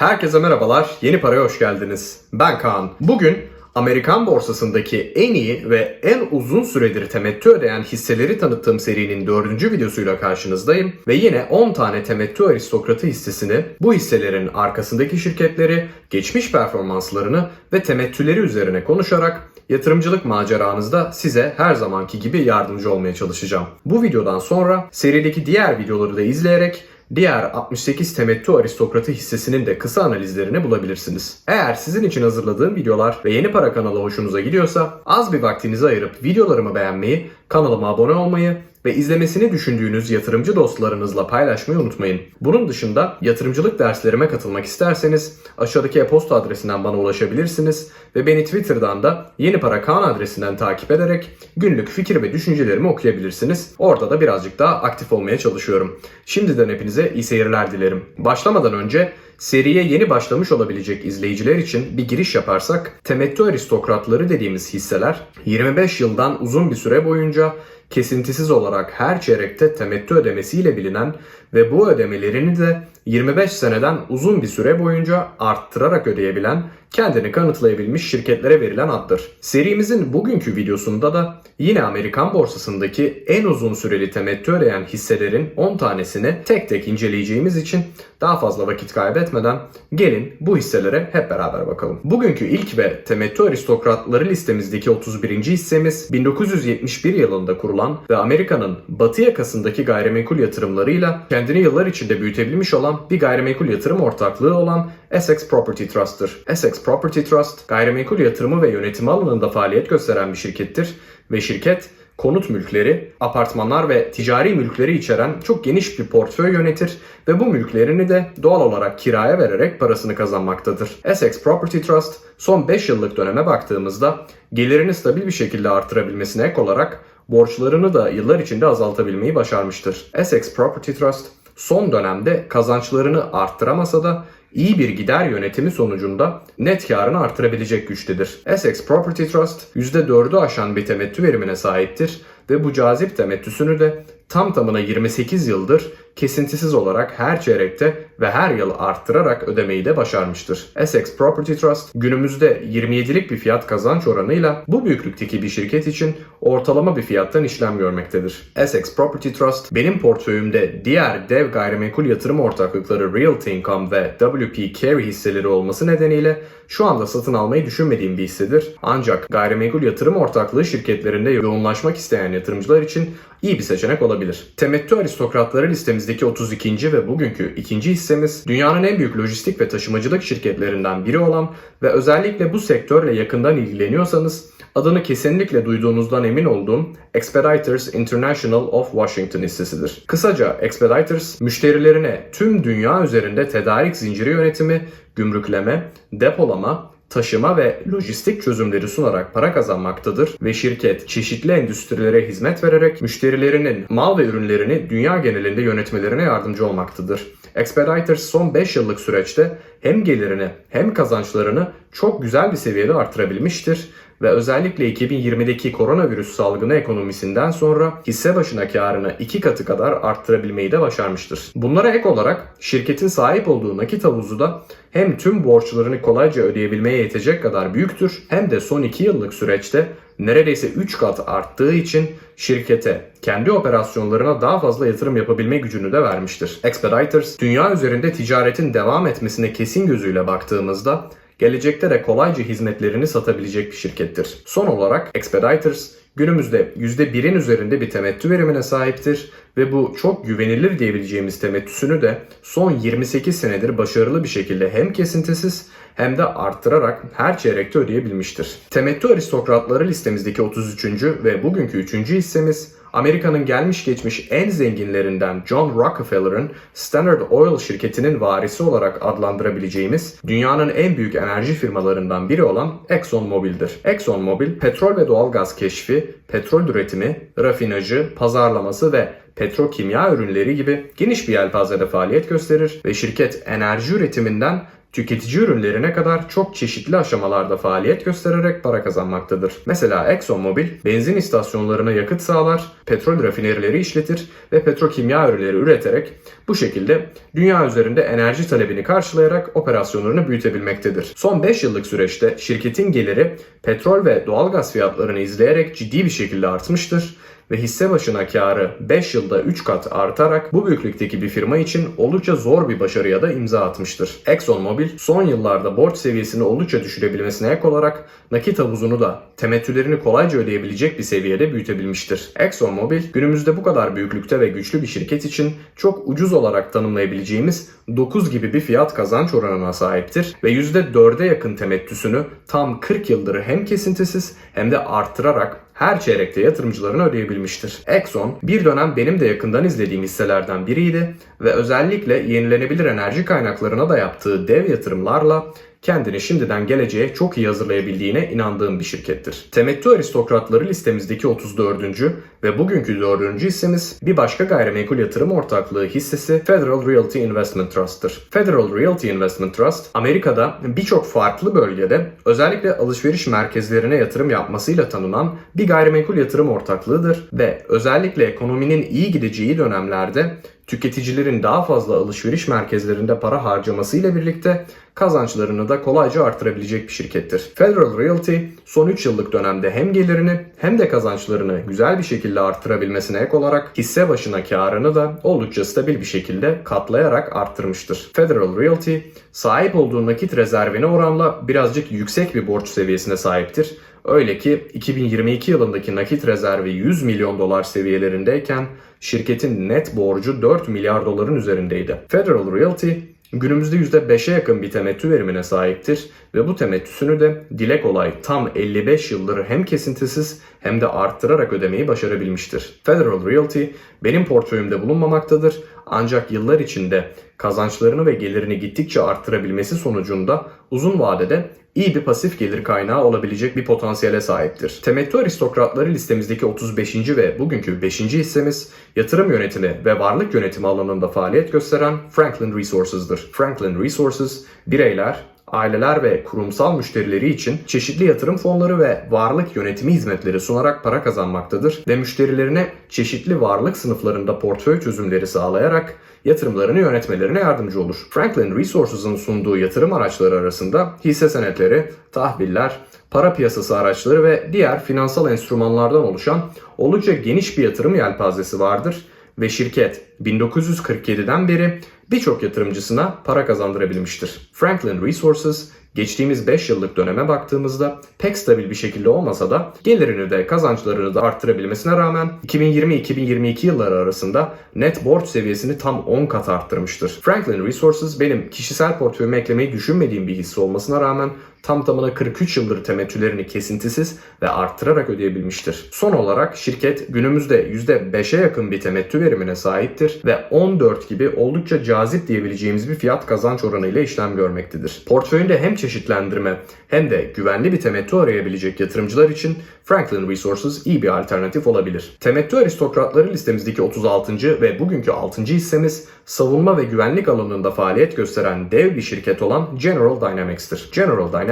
Herkese merhabalar, Yeni Para'ya hoş geldiniz. Ben Kaan. Bugün Amerikan borsasındaki en iyi ve en uzun süredir temettü ödeyen hisseleri tanıttığım serinin dördüncü videosuyla karşınızdayım. Ve yine 10 tane temettü aristokratı hissesini, bu hisselerin arkasındaki şirketleri, geçmiş performanslarını ve temettüleri üzerine konuşarak yatırımcılık maceranızda size her zamanki gibi yardımcı olmaya çalışacağım. Bu videodan sonra serideki diğer videoları da izleyerek Diğer 68 temettü aristokratı hissesinin de kısa analizlerini bulabilirsiniz. Eğer sizin için hazırladığım videolar ve yeni para kanalı hoşunuza gidiyorsa az bir vaktinizi ayırıp videolarımı beğenmeyi, kanalıma abone olmayı ve izlemesini düşündüğünüz yatırımcı dostlarınızla paylaşmayı unutmayın. Bunun dışında yatırımcılık derslerime katılmak isterseniz aşağıdaki e-posta adresinden bana ulaşabilirsiniz ve beni Twitter'dan da Yeni Para Kaan adresinden takip ederek günlük fikir ve düşüncelerimi okuyabilirsiniz. Orada da birazcık daha aktif olmaya çalışıyorum. Şimdiden hepinize iyi seyirler dilerim. Başlamadan önce seriye yeni başlamış olabilecek izleyiciler için bir giriş yaparsak temettü aristokratları dediğimiz hisseler 25 yıldan uzun bir süre boyunca kesintisiz olarak her çeyrekte temettü ödemesiyle bilinen ve bu ödemelerini de 25 seneden uzun bir süre boyunca arttırarak ödeyebilen, kendini kanıtlayabilmiş şirketlere verilen addır. Serimizin bugünkü videosunda da yine Amerikan borsasındaki en uzun süreli temettü ödeyen hisselerin 10 tanesini tek tek inceleyeceğimiz için daha fazla vakit kaybetmeden gelin bu hisselere hep beraber bakalım. Bugünkü ilk ve temettü aristokratları listemizdeki 31. hissemiz 1971 yılında kurulan ve Amerika'nın batı yakasındaki gayrimenkul yatırımlarıyla kendini yıllar içinde büyütebilmiş olan bir gayrimenkul yatırım ortaklığı olan Essex Property Trust'tır. Essex Property Trust, gayrimenkul yatırımı ve yönetimi alanında faaliyet gösteren bir şirkettir ve şirket konut mülkleri, apartmanlar ve ticari mülkleri içeren çok geniş bir portföy yönetir ve bu mülklerini de doğal olarak kiraya vererek parasını kazanmaktadır. Essex Property Trust son 5 yıllık döneme baktığımızda gelirini stabil bir şekilde artırabilmesine ek olarak borçlarını da yıllar içinde azaltabilmeyi başarmıştır. Essex Property Trust son dönemde kazançlarını arttıramasa da iyi bir gider yönetimi sonucunda net karını artırabilecek güçtedir. Essex Property Trust %4'ü aşan bir temettü verimine sahiptir ve bu cazip temettüsünü de tam tamına 28 yıldır kesintisiz olarak her çeyrekte ve her yıl arttırarak ödemeyi de başarmıştır. Essex Property Trust günümüzde 27'lik bir fiyat kazanç oranıyla bu büyüklükteki bir şirket için ortalama bir fiyattan işlem görmektedir. Essex Property Trust benim portföyümde diğer dev gayrimenkul yatırım ortaklıkları Realty Income ve WP Carey hisseleri olması nedeniyle şu anda satın almayı düşünmediğim bir hissedir. Ancak gayrimenkul yatırım ortaklığı şirketlerinde yoğunlaşmak isteyen yatırımcılar için iyi bir seçenek olabilir. Temettü aristokratları listemizdeki 32. ve bugünkü ikinci hissemiz dünyanın en büyük lojistik ve taşımacılık şirketlerinden biri olan ve özellikle bu sektörle yakından ilgileniyorsanız adını kesinlikle duyduğunuzdan emin olduğum Expeditors International of Washington hissesidir. Kısaca Expeditors müşterilerine tüm dünya üzerinde tedarik zinciri yönetimi, gümrükleme, depolama, taşıma ve lojistik çözümleri sunarak para kazanmaktadır ve şirket çeşitli endüstrilere hizmet vererek müşterilerinin mal ve ürünlerini dünya genelinde yönetmelerine yardımcı olmaktadır. Expeditors son 5 yıllık süreçte hem gelirini hem kazançlarını çok güzel bir seviyede artırabilmiştir ve özellikle 2020'deki koronavirüs salgını ekonomisinden sonra hisse başına karını iki katı kadar arttırabilmeyi de başarmıştır. Bunlara ek olarak şirketin sahip olduğu nakit havuzu da hem tüm borçlarını kolayca ödeyebilmeye yetecek kadar büyüktür hem de son 2 yıllık süreçte neredeyse 3 kat arttığı için şirkete kendi operasyonlarına daha fazla yatırım yapabilme gücünü de vermiştir. Expeditors, dünya üzerinde ticaretin devam etmesine kesin gözüyle baktığımızda gelecekte de kolayca hizmetlerini satabilecek bir şirkettir. Son olarak Expeditors günümüzde %1'in üzerinde bir temettü verimine sahiptir ve bu çok güvenilir diyebileceğimiz temettüsünü de son 28 senedir başarılı bir şekilde hem kesintisiz hem de arttırarak her çeyrekte ödeyebilmiştir. Temettü aristokratları listemizdeki 33. ve bugünkü 3. hissemiz Amerika'nın gelmiş geçmiş en zenginlerinden John Rockefeller'ın Standard Oil şirketinin varisi olarak adlandırabileceğimiz dünyanın en büyük enerji firmalarından biri olan ExxonMobil'dir. ExxonMobil petrol ve doğalgaz keşfi, petrol üretimi, rafinajı, pazarlaması ve petrokimya ürünleri gibi geniş bir yelpazede faaliyet gösterir ve şirket enerji üretiminden tüketici ürünlerine kadar çok çeşitli aşamalarda faaliyet göstererek para kazanmaktadır. Mesela ExxonMobil benzin istasyonlarına yakıt sağlar, petrol rafinerileri işletir ve petrokimya ürünleri üreterek bu şekilde dünya üzerinde enerji talebini karşılayarak operasyonlarını büyütebilmektedir. Son 5 yıllık süreçte şirketin geliri petrol ve doğalgaz fiyatlarını izleyerek ciddi bir şekilde artmıştır ve hisse başına karı 5 yılda 3 kat artarak bu büyüklükteki bir firma için oldukça zor bir başarıya da imza atmıştır. ExxonMobil son yıllarda borç seviyesini oldukça düşürebilmesine ek olarak nakit havuzunu da temettülerini kolayca ödeyebilecek bir seviyede büyütebilmiştir. ExxonMobil günümüzde bu kadar büyüklükte ve güçlü bir şirket için çok ucuz olarak tanımlayabileceğimiz 9 gibi bir fiyat kazanç oranına sahiptir ve %4'e yakın temettüsünü tam 40 yıldır hem kesintisiz hem de arttırarak her çeyrekte yatırımcılarına ödeyebilmiştir. Exxon bir dönem benim de yakından izlediğim hisselerden biriydi ve özellikle yenilenebilir enerji kaynaklarına da yaptığı dev yatırımlarla kendini şimdiden geleceğe çok iyi hazırlayabildiğine inandığım bir şirkettir. Temettü aristokratları listemizdeki 34. ve bugünkü 4. hissemiz bir başka gayrimenkul yatırım ortaklığı hissesi Federal Realty Investment Trust'tır. Federal Realty Investment Trust, Amerika'da birçok farklı bölgede özellikle alışveriş merkezlerine yatırım yapmasıyla tanınan bir gayrimenkul yatırım ortaklığıdır ve özellikle ekonominin iyi gideceği dönemlerde tüketicilerin daha fazla alışveriş merkezlerinde para harcamasıyla birlikte kazançlarını da kolayca artırabilecek bir şirkettir. Federal Realty son 3 yıllık dönemde hem gelirini hem de kazançlarını güzel bir şekilde arttırabilmesine ek olarak hisse başına karını da oldukça stabil bir şekilde katlayarak arttırmıştır. Federal Realty sahip olduğu nakit rezervine oranla birazcık yüksek bir borç seviyesine sahiptir. Öyle ki 2022 yılındaki nakit rezervi 100 milyon dolar seviyelerindeyken şirketin net borcu 4 milyar doların üzerindeydi. Federal Realty günümüzde %5'e yakın bir temettü verimine sahiptir ve bu temettüsünü de dile kolay tam 55 yıldır hem kesintisiz hem de arttırarak ödemeyi başarabilmiştir. Federal Realty benim portföyümde bulunmamaktadır ancak yıllar içinde kazançlarını ve gelirini gittikçe arttırabilmesi sonucunda uzun vadede iyi bir pasif gelir kaynağı olabilecek bir potansiyele sahiptir. Temettü aristokratları listemizdeki 35. ve bugünkü 5. hissemiz yatırım yönetimi ve varlık yönetimi alanında faaliyet gösteren Franklin Resources'dır. Franklin Resources bireyler, aileler ve kurumsal müşterileri için çeşitli yatırım fonları ve varlık yönetimi hizmetleri sunarak para kazanmaktadır ve müşterilerine çeşitli varlık sınıflarında portföy çözümleri sağlayarak yatırımlarını yönetmelerine yardımcı olur. Franklin Resources'ın sunduğu yatırım araçları arasında hisse senetleri, tahviller, para piyasası araçları ve diğer finansal enstrümanlardan oluşan oldukça geniş bir yatırım yelpazesi vardır ve şirket 1947'den beri birçok yatırımcısına para kazandırabilmiştir. Franklin Resources geçtiğimiz 5 yıllık döneme baktığımızda pek stabil bir şekilde olmasa da gelirini de kazançlarını da arttırabilmesine rağmen 2020-2022 yılları arasında net borç seviyesini tam 10 kat arttırmıştır. Franklin Resources benim kişisel portföyüme eklemeyi düşünmediğim bir hisse olmasına rağmen tam tamına 43 yıldır temettülerini kesintisiz ve arttırarak ödeyebilmiştir. Son olarak şirket günümüzde %5'e yakın bir temettü verimine sahiptir ve 14 gibi oldukça cazip diyebileceğimiz bir fiyat kazanç oranı ile işlem görmektedir. Portföyünde hem çeşitlendirme hem de güvenli bir temettü arayabilecek yatırımcılar için Franklin Resources iyi bir alternatif olabilir. Temettü aristokratları listemizdeki 36. ve bugünkü 6. hissemiz savunma ve güvenlik alanında faaliyet gösteren dev bir şirket olan General Dynamics'tir. General Dynamics,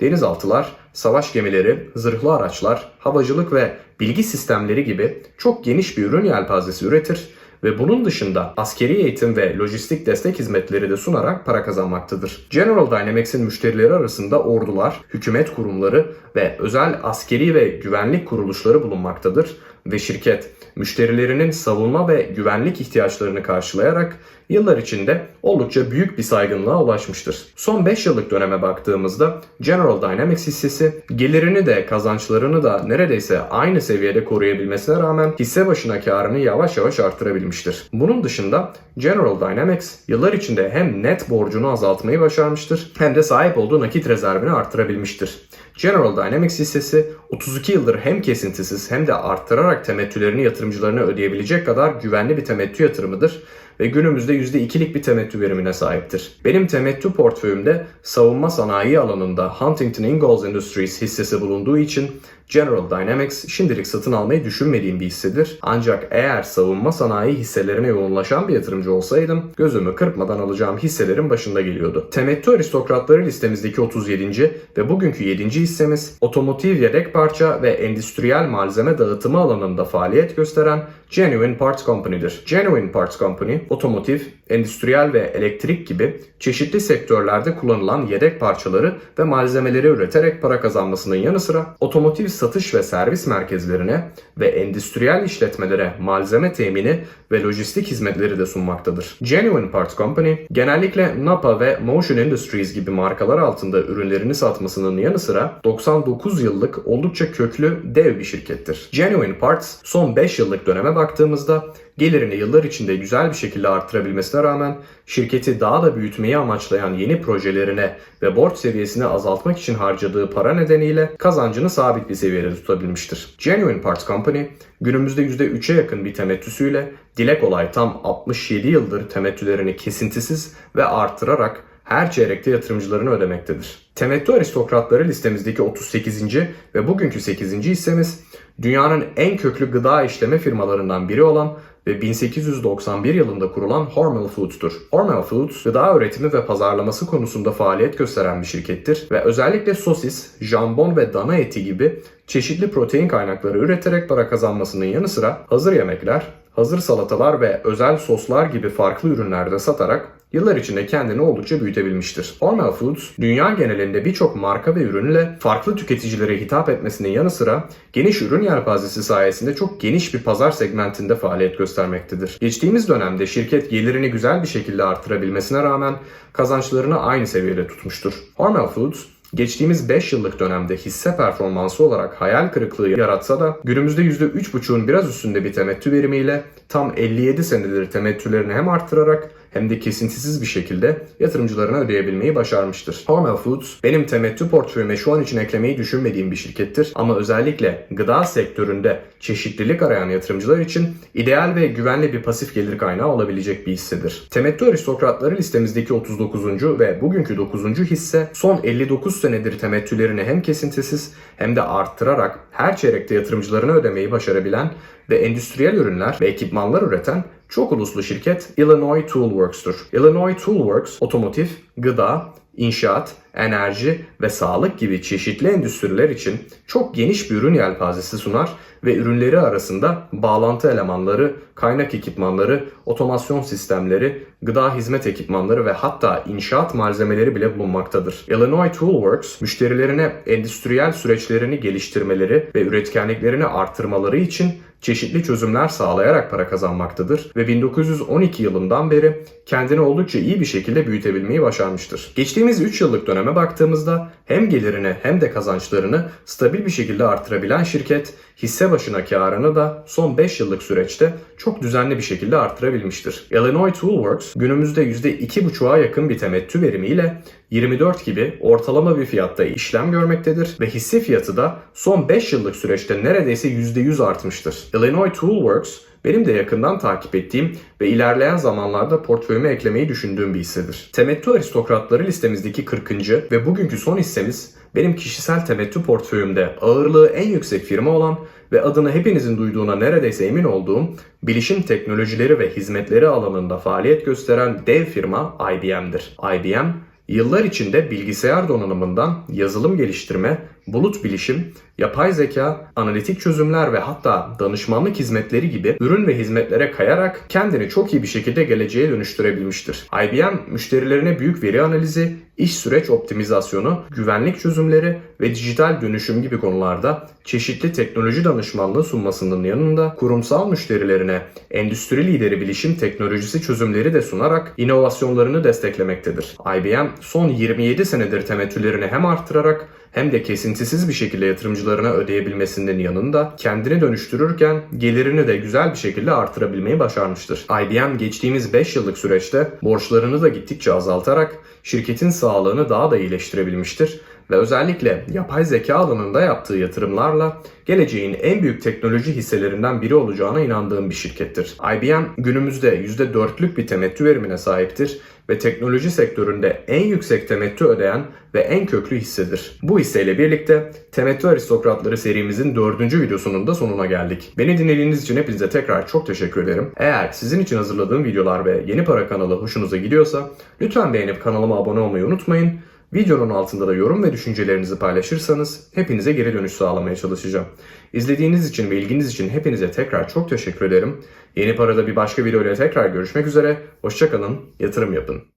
denizaltılar, savaş gemileri, zırhlı araçlar, havacılık ve bilgi sistemleri gibi çok geniş bir ürün yelpazesi üretir ve bunun dışında askeri eğitim ve lojistik destek hizmetleri de sunarak para kazanmaktadır. General Dynamics'in müşterileri arasında ordular, hükümet kurumları ve özel askeri ve güvenlik kuruluşları bulunmaktadır ve şirket müşterilerinin savunma ve güvenlik ihtiyaçlarını karşılayarak yıllar içinde oldukça büyük bir saygınlığa ulaşmıştır. Son 5 yıllık döneme baktığımızda General Dynamics hissesi gelirini de kazançlarını da neredeyse aynı seviyede koruyabilmesine rağmen hisse başına karını yavaş yavaş artırabilmiştir. Bunun dışında General Dynamics yıllar içinde hem net borcunu azaltmayı başarmıştır hem de sahip olduğu nakit rezervini artırabilmiştir. General Dynamics hissesi 32 yıldır hem kesintisiz hem de arttırarak temettülerini yatırımcılarına ödeyebilecek kadar güvenli bir temettü yatırımıdır ve günümüzde %2'lik bir temettü verimine sahiptir. Benim temettü portföyümde savunma sanayi alanında Huntington Ingalls Industries hissesi bulunduğu için General Dynamics şimdilik satın almayı düşünmediğim bir hissedir. Ancak eğer savunma sanayi hisselerine yoğunlaşan bir yatırımcı olsaydım gözümü kırpmadan alacağım hisselerin başında geliyordu. Temettü aristokratları listemizdeki 37. ve bugünkü 7. hissemiz otomotiv yedek parça ve endüstriyel malzeme dağıtımı alanında faaliyet gösteren Genuine Parts Company'dir. Genuine Parts Company, otomotiv, endüstriyel ve elektrik gibi çeşitli sektörlerde kullanılan yedek parçaları ve malzemeleri üreterek para kazanmasının yanı sıra otomotiv satış ve servis merkezlerine ve endüstriyel işletmelere malzeme temini ve lojistik hizmetleri de sunmaktadır. Genuine Parts Company genellikle Napa ve Motion Industries gibi markalar altında ürünlerini satmasının yanı sıra 99 yıllık oldukça köklü dev bir şirkettir. Genuine Parts son 5 yıllık döneme baktığımızda gelirini yıllar içinde güzel bir şekilde arttırabilmesine rağmen şirketi daha da büyütmeyi amaçlayan yeni projelerine ve borç seviyesini azaltmak için harcadığı para nedeniyle kazancını sabit bir seviyede tutabilmiştir. Genuine Parts Company günümüzde %3'e yakın bir temettüsüyle dile kolay tam 67 yıldır temettülerini kesintisiz ve artırarak her çeyrekte yatırımcılarını ödemektedir. Temettü aristokratları listemizdeki 38. ve bugünkü 8. hissemiz dünyanın en köklü gıda işleme firmalarından biri olan ve 1891 yılında kurulan Hormel Foods'tur. Hormel Foods, gıda üretimi ve pazarlaması konusunda faaliyet gösteren bir şirkettir ve özellikle sosis, jambon ve dana eti gibi çeşitli protein kaynakları üreterek para kazanmasının yanı sıra hazır yemekler, hazır salatalar ve özel soslar gibi farklı ürünlerde satarak yıllar içinde kendini oldukça büyütebilmiştir. Hormel Foods, dünya genelinde birçok marka ve ürünle farklı tüketicilere hitap etmesinin yanı sıra geniş ürün yelpazesi sayesinde çok geniş bir pazar segmentinde faaliyet göstermektedir. Geçtiğimiz dönemde şirket gelirini güzel bir şekilde artırabilmesine rağmen kazançlarını aynı seviyede tutmuştur. Hormel Foods, Geçtiğimiz 5 yıllık dönemde hisse performansı olarak hayal kırıklığı yaratsa da günümüzde %3,5'un biraz üstünde bir temettü verimiyle tam 57 senedir temettülerini hem arttırarak hem de kesintisiz bir şekilde yatırımcılarına ödeyebilmeyi başarmıştır. Hormel Foods benim temettü portföyüme şu an için eklemeyi düşünmediğim bir şirkettir ama özellikle gıda sektöründe çeşitlilik arayan yatırımcılar için ideal ve güvenli bir pasif gelir kaynağı olabilecek bir hissedir. Temettü aristokratları listemizdeki 39. ve bugünkü 9. hisse son 59 senedir temettülerini hem kesintisiz hem de arttırarak her çeyrekte yatırımcılarına ödemeyi başarabilen ve endüstriyel ürünler ve ekipmanlar üreten çok uluslu şirket Illinois Tool Works'tur. Illinois Tool Works, otomotiv, gıda, inşaat, enerji ve sağlık gibi çeşitli endüstriler için çok geniş bir ürün yelpazesi sunar ve ürünleri arasında bağlantı elemanları, kaynak ekipmanları, otomasyon sistemleri, gıda hizmet ekipmanları ve hatta inşaat malzemeleri bile bulunmaktadır. Illinois Tool Works, müşterilerine endüstriyel süreçlerini geliştirmeleri ve üretkenliklerini artırmaları için çeşitli çözümler sağlayarak para kazanmaktadır ve 1912 yılından beri kendini oldukça iyi bir şekilde büyütebilmeyi başarmıştır. Geçtiğimiz 3 yıllık döneme baktığımızda hem gelirini hem de kazançlarını stabil bir şekilde artırabilen şirket hisse başına karını da son 5 yıllık süreçte çok düzenli bir şekilde artırabilmiştir. Illinois Tool Works günümüzde %2,5'a yakın bir temettü verimiyle 24 gibi ortalama bir fiyatta işlem görmektedir ve hisse fiyatı da son 5 yıllık süreçte neredeyse %100 artmıştır. Illinois Tool Works benim de yakından takip ettiğim ve ilerleyen zamanlarda portföyüme eklemeyi düşündüğüm bir hissedir. Temettü aristokratları listemizdeki 40. ve bugünkü son hissemiz benim kişisel temettü portföyümde ağırlığı en yüksek firma olan ve adını hepinizin duyduğuna neredeyse emin olduğum bilişim teknolojileri ve hizmetleri alanında faaliyet gösteren dev firma IBM'dir. IBM Yıllar içinde bilgisayar donanımından yazılım geliştirme, bulut bilişim, yapay zeka, analitik çözümler ve hatta danışmanlık hizmetleri gibi ürün ve hizmetlere kayarak kendini çok iyi bir şekilde geleceğe dönüştürebilmiştir. IBM müşterilerine büyük veri analizi, iş süreç optimizasyonu, güvenlik çözümleri ve dijital dönüşüm gibi konularda çeşitli teknoloji danışmanlığı sunmasının yanında kurumsal müşterilerine endüstri lideri bilişim teknolojisi çözümleri de sunarak inovasyonlarını desteklemektedir. IBM son 27 senedir temettülerini hem arttırarak hem de kesintisiz bir şekilde yatırımcılarına ödeyebilmesinin yanında kendini dönüştürürken gelirini de güzel bir şekilde artırabilmeyi başarmıştır. IBM geçtiğimiz 5 yıllık süreçte borçlarını da gittikçe azaltarak şirketin sağlığını daha da iyileştirebilmiştir ve özellikle yapay zeka alanında yaptığı yatırımlarla geleceğin en büyük teknoloji hisselerinden biri olacağına inandığım bir şirkettir. IBM günümüzde %4'lük bir temettü verimine sahiptir ve teknoloji sektöründe en yüksek temettü ödeyen ve en köklü hissedir. Bu hisseyle birlikte Temettü Aristokratları serimizin dördüncü videosunun da sonuna geldik. Beni dinlediğiniz için hepinize tekrar çok teşekkür ederim. Eğer sizin için hazırladığım videolar ve Yeni Para kanalı hoşunuza gidiyorsa lütfen beğenip kanalıma abone olmayı unutmayın. Videonun altında da yorum ve düşüncelerinizi paylaşırsanız hepinize geri dönüş sağlamaya çalışacağım. İzlediğiniz için ve ilginiz için hepinize tekrar çok teşekkür ederim. Yeni Para'da bir başka videoyla tekrar görüşmek üzere. Hoşçakalın, yatırım yapın.